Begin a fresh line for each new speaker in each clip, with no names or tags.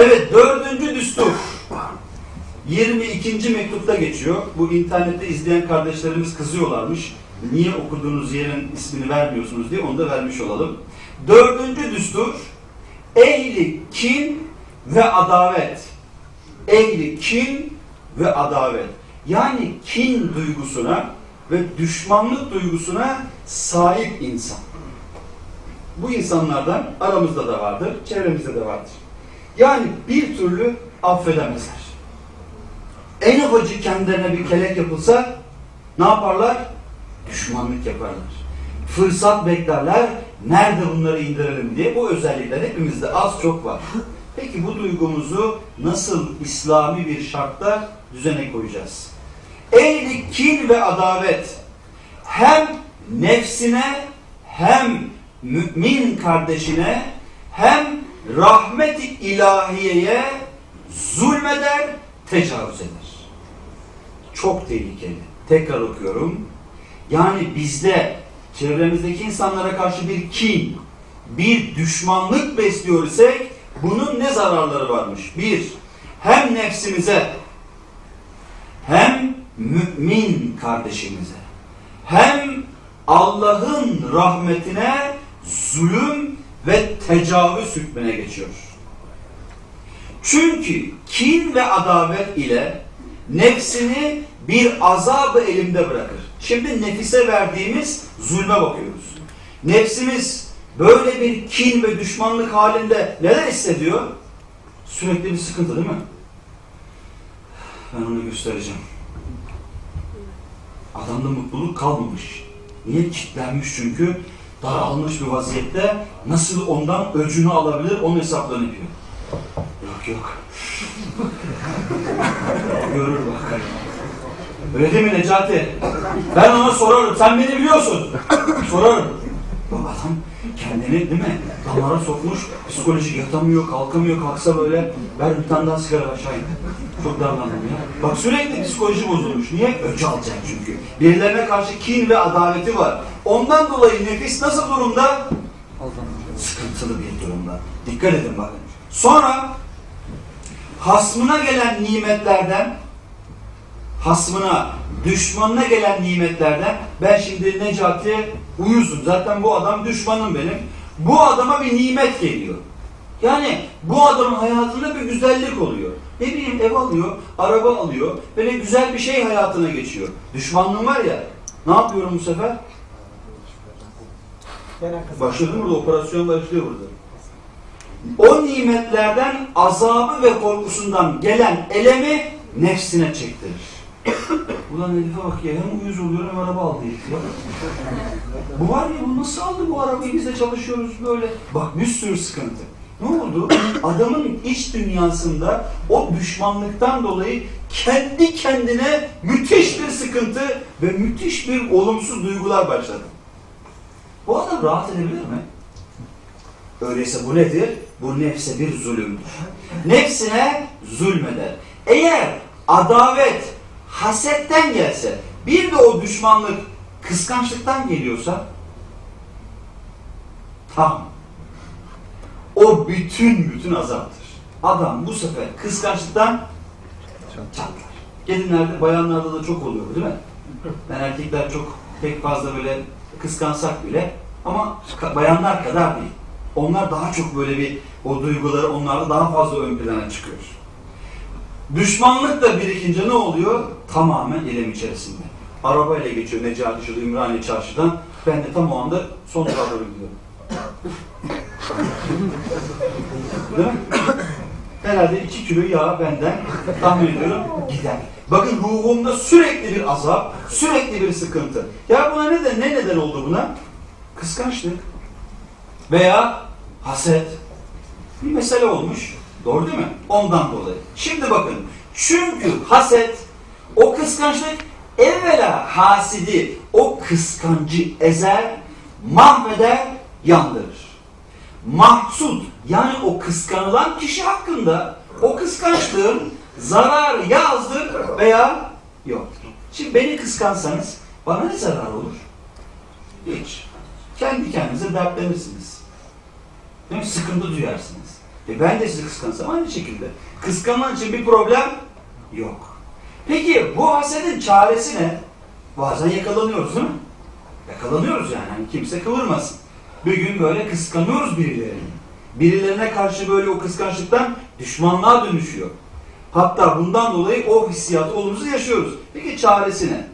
Evet dördüncü düstur. 22. mektupta geçiyor. Bu internette izleyen kardeşlerimiz kızıyorlarmış. Niye okuduğunuz yerin ismini vermiyorsunuz diye onu da vermiş olalım. Dördüncü düstur. Ehli kin ve adavet. Ehli kin ve adavet. Yani kin duygusuna ve düşmanlık duygusuna sahip insan. Bu insanlardan aramızda da vardır, çevremizde de vardır. Yani bir türlü affedemezler. En ufacık kendilerine bir kelek yapılsa ne yaparlar? Düşmanlık yaparlar. Fırsat beklerler, nerede bunları indirelim diye. Bu özellikler hepimizde az çok var. Peki bu duygumuzu nasıl İslami bir şartta düzene koyacağız? Ehli kin ve adavet hem nefsine hem mümin kardeşine hem rahmet-i ilahiyeye zulmeder, tecavüz eder. Çok tehlikeli. Tekrar okuyorum. Yani bizde çevremizdeki insanlara karşı bir kin, bir düşmanlık besliyor isek bunun ne zararları varmış? Bir, hem nefsimize hem mümin kardeşimize hem Allah'ın rahmetine zulüm ve tecavüz hükmüne geçiyor. Çünkü kin ve adavet ile nefsini bir azabı elimde bırakır. Şimdi nefise verdiğimiz zulme bakıyoruz. Nefsimiz böyle bir kin ve düşmanlık halinde neler hissediyor? Sürekli bir sıkıntı değil mi? Ben onu göstereceğim. Adamda mutluluk kalmamış. Niye? Kitlenmiş çünkü. Daralmış bir vaziyette nasıl ondan öcünü alabilir onun hesaplarını yapıyor. Yok yok. Görür bak. Öyle değil mi Necati? Ben ona sorarım. Sen beni biliyorsun. Sorarım. Bak adam kendini değil mi? Damara sokmuş. Psikolojik yatamıyor, kalkamıyor. Kalksa böyle ver bir tane daha sigara aşağı in. Çok darlandım ya. Bak sürekli psikoloji bozulmuş. Niye? Öcü alacak çünkü. Birilerine karşı kin ve adaleti var. Ondan dolayı nefis nasıl durumda? Sıkıntılı bir durumda. Dikkat edin bakın. Sonra hasmına gelen nimetlerden hasmına, düşmanına gelen nimetlerden ben şimdi Necati uyuzum. Zaten bu adam düşmanım benim. Bu adama bir nimet geliyor. Yani bu adamın hayatında bir güzellik oluyor. Ne bileyim ev alıyor, araba alıyor. Böyle güzel bir şey hayatına geçiyor. Düşmanlığım var ya. Ne yapıyorum bu sefer? Başladı burada, operasyon başlıyor burada. O nimetlerden azabı ve korkusundan gelen elemi nefsine çektirir. Ulan Elif'e bak ya hem uyuz oluyor hem araba aldı herif ya. Bu var ya bu nasıl aldı bu arabayı biz de çalışıyoruz böyle. Bak bir sürü sıkıntı. Ne oldu? Adamın iç dünyasında o düşmanlıktan dolayı kendi kendine müthiş bir sıkıntı ve müthiş bir olumsuz duygular başladı. Bu adam rahat edebilir mi? Öyleyse bu nedir? Bu nefse bir zulümdür. Nefsine zulmeder. Eğer adavet hasetten gelse, bir de o düşmanlık kıskançlıktan geliyorsa tam o bütün bütün azaptır. Adam bu sefer kıskançlıktan çatlar. Gelinlerde, bayanlarda da çok oluyor değil mi? Ben erkekler çok pek fazla böyle kıskansak bile ama bayanlar kadar değil. Onlar daha çok böyle bir o duyguları onlarda daha fazla ön plana çıkıyor. Düşmanlık da birikince ne oluyor? Tamamen elem içerisinde. Arabayla geçiyor Necati şurada Ümraniye çarşıdan. Ben de tam o anda son durağa gidiyorum. Herhalde iki kilo yağ benden tahmin ediyorum gider. Bakın ruhumda sürekli bir azap, sürekli bir sıkıntı. Ya buna neden, ne neden oldu buna? Kıskançlık. Veya haset. Bir mesele olmuş. Doğru değil mi? Ondan dolayı. Şimdi bakın. Çünkü haset, o kıskançlık evvela hasidi, o kıskancı ezer, mahveder, yandırır. Mahsud, yani o kıskanılan kişi hakkında o kıskançlığın zarar yazdır veya yoktur. Şimdi beni kıskansanız bana ne zarar olur? Hiç. Kendi kendinize dertlenirsiniz. Değil mi? Sıkıntı duyarsınız. E ben de sizi kıskansam aynı şekilde. Kıskanman için bir problem yok. Peki bu hasedin çaresi ne? Bazen yakalanıyoruz değil mi? Yakalanıyoruz yani. Hani kimse kıvırmasın. Bir gün böyle kıskanıyoruz birilerini. Birilerine karşı böyle o kıskançlıktan düşmanlığa dönüşüyor. Hatta bundan dolayı o hissiyatı olumsuz yaşıyoruz. Peki çaresi ne?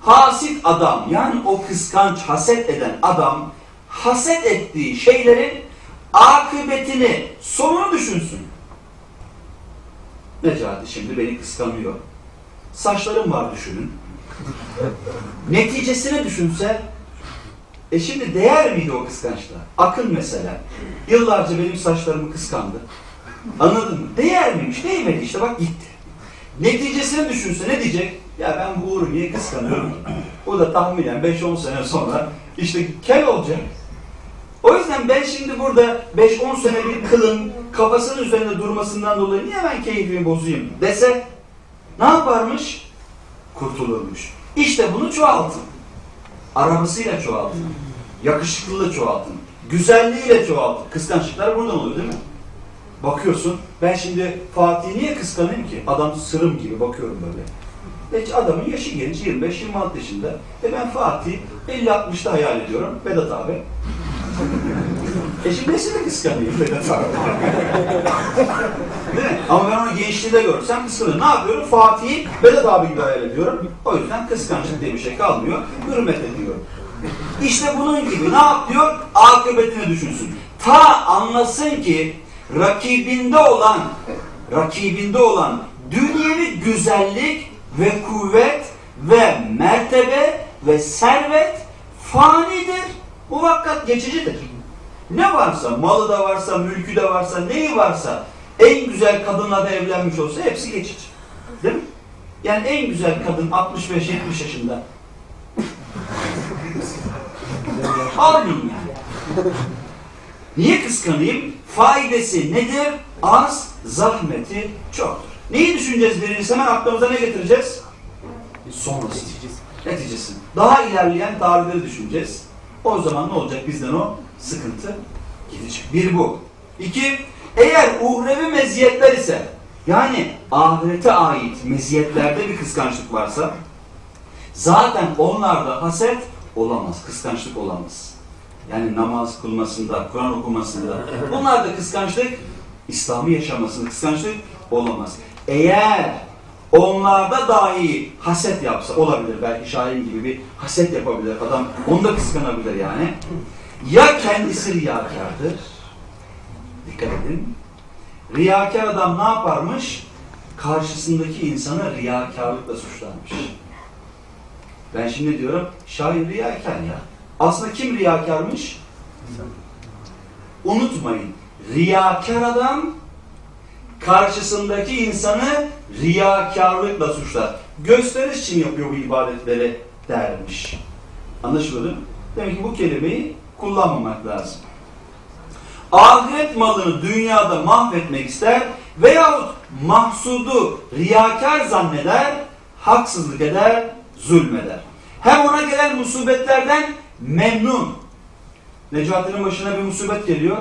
Hasit adam yani o kıskanç, haset eden adam haset ettiği şeylerin akıbetini, sonunu düşünsün. Necati şimdi beni kıskanıyor. Saçlarım var düşünün. Neticesini düşünse e şimdi değer miydi o kıskançlığa? Akın mesela. Yıllarca benim saçlarımı kıskandı. Anladın mı? Değer miymiş? Değmedi işte bak gitti. Neticesini düşünse ne diyecek? Ya ben bu Uğur'u niye kıskanıyorum? O da tahminen 5-10 sene sonra işte kel olacak. O yüzden ben şimdi burada 5-10 sene bir kılın kafasının üzerinde durmasından dolayı niye ben keyfimi bozayım dese ne yaparmış? Kurtulurmuş. İşte bunu çoğaltın. Arabasıyla çoğaltın. Yakışıklılığı çoğaltın. Güzelliğiyle çoğaltın. Kıskançlıklar buradan oluyor değil mi? Bakıyorsun, ben şimdi Fatih'i niye kıskanayım ki? Adam sırım gibi bakıyorum böyle. Hiç adamın yaşı genç, 25-26 yaşında. E ben Fatih 50-60'da hayal ediyorum. Vedat abi. E şimdi nesini kıskanayım? Değil mi? Ama ben onu gençliğinde görsem kıskanırım. Ne yapıyorum? Fatih'i Vedat abi gibi hayal ediyorum. O yüzden kıskançlık diye bir şey kalmıyor. Hürmet ediyorum. İşte bunun gibi ne yap diyor? Akıbetini düşünsün. Ta anlasın ki rakibinde olan rakibinde olan dünyevi güzellik ve kuvvet ve mertebe ve servet fanidir. Muvakkat geçicidir. Ne varsa, malı da varsa, mülkü de varsa, neyi varsa en güzel kadınla da evlenmiş olsa hepsi geçici. Değil mi? Yani en güzel kadın 65-70 yaşında. Almayayım yani. Niye kıskanayım? Faydası nedir? Az, zahmeti çoktur. Neyi düşüneceğiz birincisi? Hemen aklımıza ne getireceğiz? Sonrası. Neticesi. Daha ilerleyen tarihleri düşüneceğiz. O zaman ne olacak bizden o? Sıkıntı gidecek. Bir bu. İki, eğer uhrevi meziyetler ise, yani ahirete ait meziyetlerde bir kıskançlık varsa, zaten onlarda haset olamaz, kıskançlık olamaz. Yani namaz kılmasında, Kur'an okumasında. Bunlarda kıskançlık, İslam'ı yaşamasında kıskançlık olamaz. Eğer onlarda dahi haset yapsa olabilir. Belki Şahin gibi bir haset yapabilir. Adam onu da kıskanabilir yani. Ya kendisi riyakardır. Dikkat edin. Riyakar adam ne yaparmış? Karşısındaki insanı riyakarlıkla suçlarmış. Ben şimdi diyorum şair riyakar ya. Aslında kim riyakarmış? Unutmayın. Riyakar adam karşısındaki insanı riyakarlıkla suçlar. Gösteriş için yapıyor bu ibadetleri dermiş. Anlaşıldı mı? Demek ki bu kelimeyi kullanmamak lazım. Ahiret malını dünyada mahvetmek ister veyahut mahsudu riyakar zanneder, haksızlık eder, zulmeder. Hem ona gelen musibetlerden memnun. Necati'nin başına bir musibet geliyor.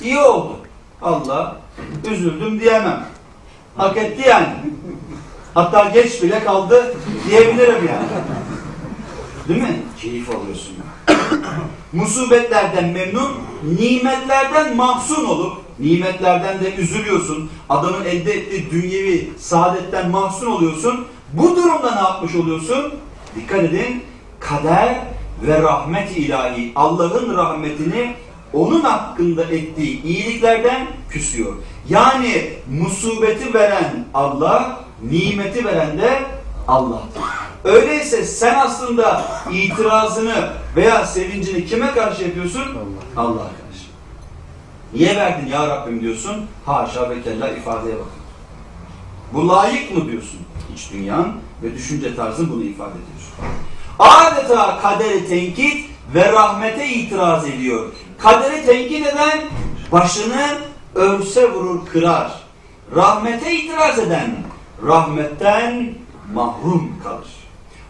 İyi oldu. Allah üzüldüm diyemem. Hak etti yani. Hatta geç bile kaldı diyebilirim yani. Değil mi? Keyif alıyorsun. Musibetlerden memnun, nimetlerden mahzun olup, nimetlerden de üzülüyorsun. Adamın elde ettiği dünyevi saadetten mahzun oluyorsun. Bu durumda ne yapmış oluyorsun? Dikkat edin. Kader ve rahmet ilahi Allah'ın rahmetini onun hakkında ettiği iyiliklerden küsüyor. Yani musibeti veren Allah, nimeti veren de Allah'tır. Öyleyse sen aslında itirazını veya sevincini kime karşı yapıyorsun? Allah. Allah'a karşı. Niye verdin ya Rabbim diyorsun? Haşa ve kella ifadeye bakın. Bu layık mı diyorsun? İç dünyan ve düşünce tarzın bunu ifade ediyor. Adeta kaderi tenkit ve rahmete itiraz ediyor. Kaderi tenkit eden başını örse vurur kırar. Rahmete itiraz eden rahmetten mahrum kalır.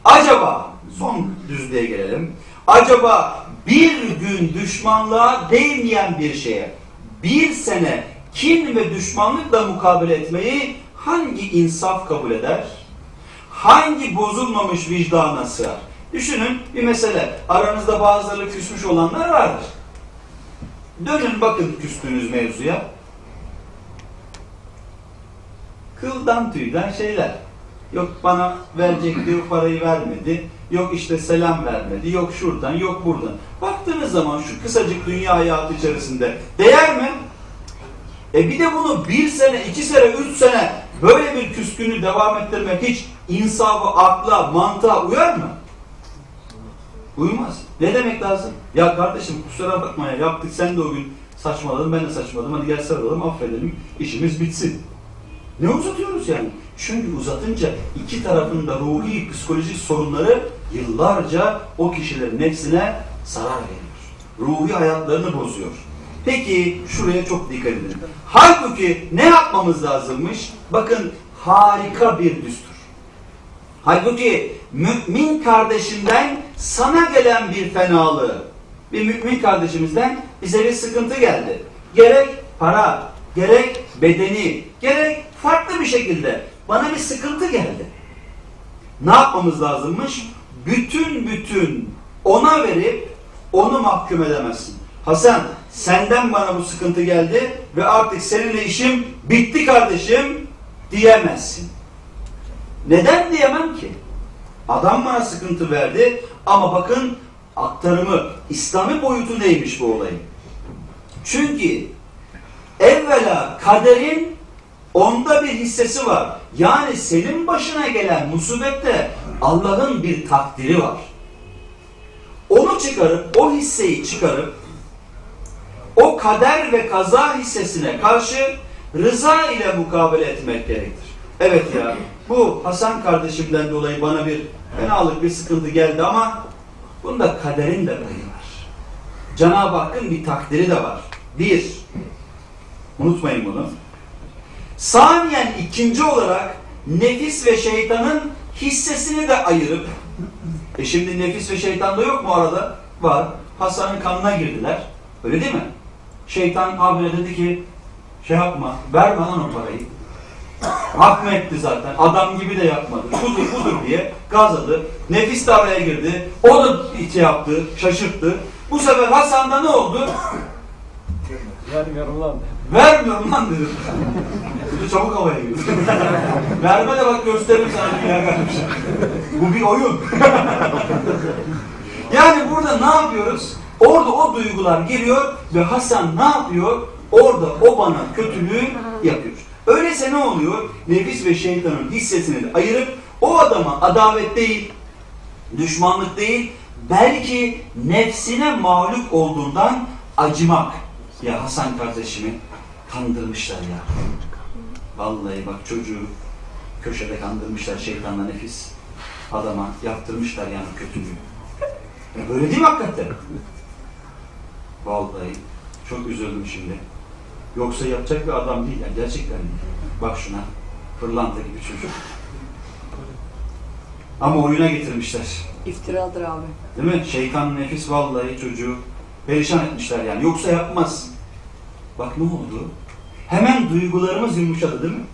Acaba son düzlüğe gelelim. Acaba bir gün düşmanlığa değmeyen bir şeye bir sene kin ve düşmanlıkla mukabele etmeyi hangi insaf kabul eder? Hangi bozulmamış vicdana sığar? Düşünün bir mesele. Aranızda bazıları küsmüş olanlar vardır. Dönün bakın küstüğünüz mevzuya. Kıldan tüyden şeyler. Yok bana verecekti, yok parayı vermedi. Yok işte selam vermedi. Yok şuradan, yok buradan. Baktığınız zaman şu kısacık dünya hayatı içerisinde değer mi? E bir de bunu bir sene, iki sene, üç sene böyle bir küskünü devam ettirmek hiç insafı, akla, mantığa uyar mı? Uymaz. Ne demek lazım? Ya kardeşim kusura bakma ya yaptık sen de o gün saçmaladın ben de saçmaladım hadi gel sarılalım affedelim işimiz bitsin. Ne uzatıyoruz yani? Çünkü uzatınca iki tarafın da ruhi, psikolojik sorunları yıllarca o kişilerin nefsine zarar veriyor. Ruhi hayatlarını bozuyor. Peki şuraya çok dikkat edin. Halbuki ne yapmamız lazımmış? Bakın harika bir düstur. Halbuki mümin kardeşinden sana gelen bir fenalığı, bir mümin kardeşimizden bize bir sıkıntı geldi. Gerek para, gerek bedeni, gerek farklı bir şekilde bana bir sıkıntı geldi. Ne yapmamız lazımmış? Bütün bütün ona verip onu mahkum edemezsin. Hasan senden bana bu sıkıntı geldi ve artık seninle işim bitti kardeşim diyemezsin. Neden diyemem ki? Adam bana sıkıntı verdi ama bakın aktarımı, İslami boyutu neymiş bu olayın? Çünkü evvela kaderin onda bir hissesi var. Yani senin başına gelen musibette Allah'ın bir takdiri var. Onu çıkarıp, o hisseyi çıkarıp o kader ve kaza hissesine karşı rıza ile mukabele etmek gerektir. Evet ya bu Hasan kardeşimden dolayı bana bir fenalık bir sıkıntı geldi ama bunda kaderin de payı var. Cenab-ı Hakk'ın bir takdiri de var. Bir, unutmayın bunu. Saniyen ikinci olarak nefis ve şeytanın hissesini de ayırıp e şimdi nefis ve şeytan da yok mu arada? Var. Hasan'ın kanına girdiler. Öyle değil mi? Şeytan abine dedi ki şey yapma, verme lan o parayı. Hak mı etti zaten? Adam gibi de yapmadı. Budur budur diye gazladı. Nefis de araya girdi. O da şey yaptı, şaşırttı. Bu sefer Hasan'da ne oldu?
Vermiyorum lan.
Vermiyorum lan dedi. Dedi çabuk havaya girdi. Verme de bak gösteririm sana dünya kardeşim. Bu bir oyun. yani burada ne yapıyoruz? Orada o duygular geliyor ve Hasan ne yapıyor? Orada o bana kötülüğü yapıyor. Öyleyse ne oluyor? Nefis ve şeytanın hissesini de ayırıp o adama adavet değil, düşmanlık değil, belki nefsine mağlup olduğundan acımak. Ya Hasan kardeşimi kandırmışlar ya. Vallahi bak çocuğu köşede kandırmışlar şeytanla nefis. Adama yaptırmışlar yani kötülüğü. Ya böyle değil mi hakikaten? Vallahi çok üzüldüm şimdi. Yoksa yapacak bir adam değil yani gerçekten. Bak şuna pırlanta gibi çocuk. Ama oyuna getirmişler.
İftiradır abi.
Değil mi? Şeytan nefis vallahi çocuğu perişan etmişler yani. Yoksa yapmaz. Bak ne oldu? Hemen duygularımız yumuşadı değil mi?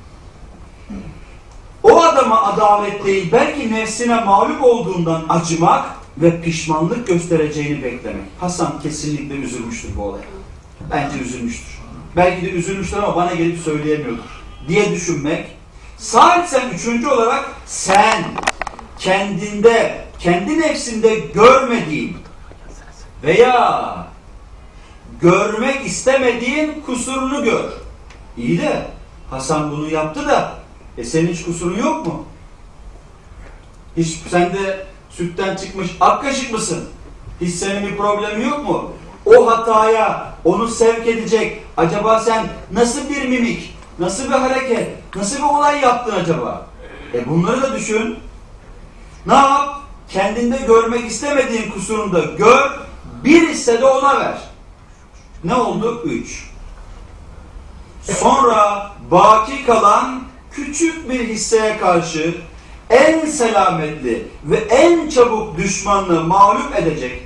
O adama adalet değil, belki nefsine mağlup olduğundan acımak ve pişmanlık göstereceğini beklemek. Hasan kesinlikle üzülmüştür bu olaya. Bence üzülmüştür. Belki de üzülmüştür ama bana gelip söyleyemiyordur diye düşünmek. Sadece üçüncü olarak sen kendinde, kendi nefsinde görmediğin veya görmek istemediğin kusurunu gör. İyi de Hasan bunu yaptı da e senin hiç kusurun yok mu? Hiç sende sütten çıkmış ak kaşık mısın? Hiç senin bir problemi yok mu? O hataya onu sevk edecek acaba sen nasıl bir mimik, nasıl bir hareket, nasıl bir olay yaptın acaba? E bunları da düşün. Ne yap? Kendinde görmek istemediğin kusurunu da gör, bir hisse de ona ver. Ne oldu? Üç. Sonra baki kalan küçük bir hisseye karşı en selametli ve en çabuk düşmanlığı mağlup edecek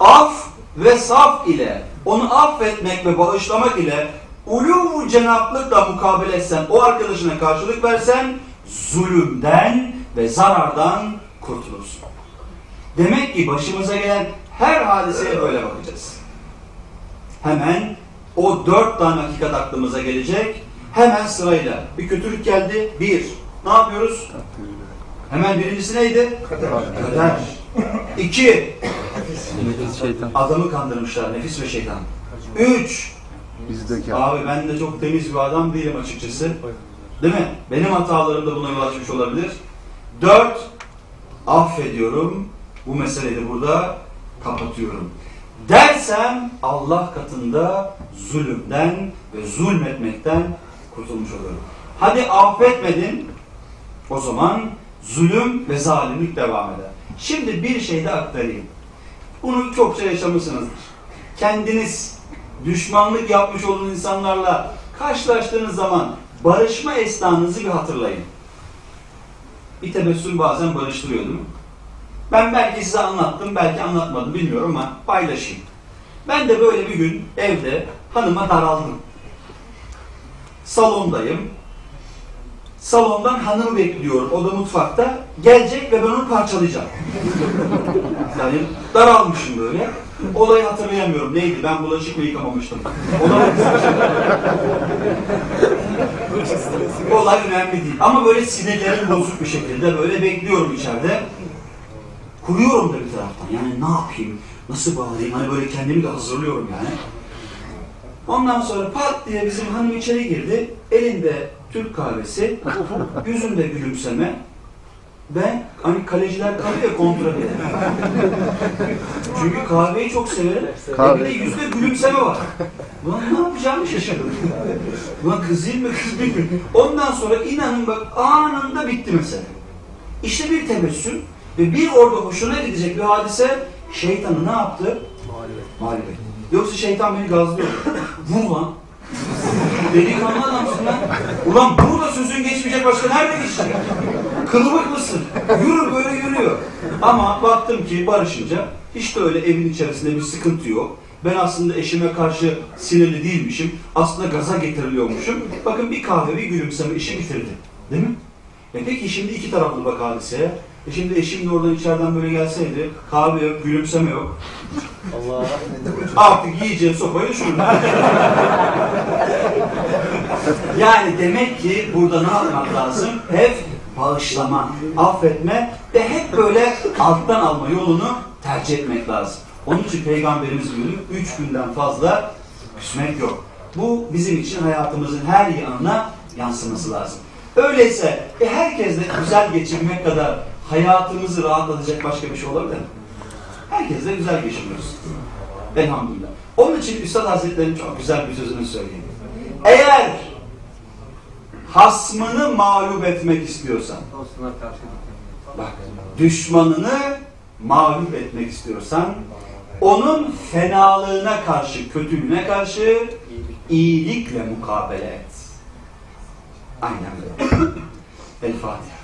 af ve saf ile onu affetmek ve bağışlamak ile ulu cenaplıkla mukabele etsen, o arkadaşına karşılık versen, zulümden ve zarardan kurtulursun. Demek ki başımıza gelen her hadiseye böyle bakacağız. Hemen o dört tane hakikat aklımıza gelecek. Hemen sırayla. Bir kötülük geldi. Bir. Ne yapıyoruz? Hemen birincisi neydi? Kader. İki.
Nefis şeytan.
Adamı kandırmışlar. Nefis ve şeytan. Üç.
Bizdeki
Abi ben de çok temiz bir adam değilim açıkçası. Değil mi? Benim hatalarım da buna yol açmış olabilir. Dört. Affediyorum. Bu meseleyi de burada kapatıyorum. Dersem Allah katında zulümden ve zulmetmekten kurtulmuş olurum. Hadi affetmedin. O zaman zulüm ve zalimlik devam eder. Şimdi bir şey de aktarayım. Bunu çokça yaşamışsınızdır. Kendiniz düşmanlık yapmış olduğunuz insanlarla karşılaştığınız zaman barışma esnanızı bir hatırlayın. Bir tebessüm bazen barıştırıyor değil mi? Ben belki size anlattım, belki anlatmadım bilmiyorum ama paylaşayım. Ben de böyle bir gün evde hanıma daraldım. Salondayım. Salondan hanımı bekliyorum. O da mutfakta. Gelecek ve ben onu parçalayacağım. Yani daralmışım böyle. Olayı hatırlayamıyorum. Neydi? Ben bulaşık mı yıkamamıştım? Olay, Olay önemli değil. Ama böyle sinirlerim bozuk bir şekilde böyle bekliyorum içeride. Kuruyorum da bir taraftan. Yani ne yapayım? Nasıl bağlayayım? Hani böyle kendimi de hazırlıyorum yani. Ondan sonra pat diye bizim hanım içeri girdi. Elinde Türk kahvesi, yüzünde gülümseme. Ben hani kaleciler kalıyor ya kontrol eder. Çünkü kahveyi çok severim.
Kahve.
Ve bir de yüzde gülümseme var. Ulan ne yapacağımı şaşırdım. Ulan kızayım mı kızmayayım mı? Ondan sonra inanın bak anında bitti mesele. İşte bir tebessüm ve bir orada hoşuna gidecek bir hadise şeytanı ne yaptı? Mağlup. Yoksa şeytan beni gazlıyor. Vur lan. Delikanlı adamsın lan. Ulan burada sözün geçmeyecek başka nerede geçecek? Kılıbık mısın? Yürü böyle yürüyor. Ama baktım ki barışınca hiç de öyle evin içerisinde bir sıkıntı yok. Ben aslında eşime karşı sinirli değilmişim. Aslında gaza getiriliyormuşum. Bakın bir kahve bir gülümseme işi bitirdi. Değil mi? E peki şimdi iki taraflı bak hadiseye. E şimdi eşim de oradan içeriden böyle gelseydi kahve yok, gülümseme yok.
Allah
Artık yiyeceğim sopayı düşürürüm. yani demek ki burada ne yapmak lazım? Hep bağışlama, affetme ve hep böyle alttan alma yolunu tercih etmek lazım. Onun için Peygamberimiz buyuruyor, üç günden fazla küsmek yok. Bu bizim için hayatımızın her yanına yansıması lazım. Öyleyse e, herkesle güzel geçirmek kadar hayatımızı rahatlatacak başka bir şey olabilir mi? Herkesle güzel geçiniyoruz. Elhamdülillah. Onun için Üstad Hazretleri'nin çok güzel bir sözünü söyleyeyim. Eğer hasmını mağlup etmek istiyorsan, bak düşmanını mağlup etmek istiyorsan, onun fenalığına karşı, kötülüğüne karşı iyilikle mukabele et. Aynen böyle. El Fatiha.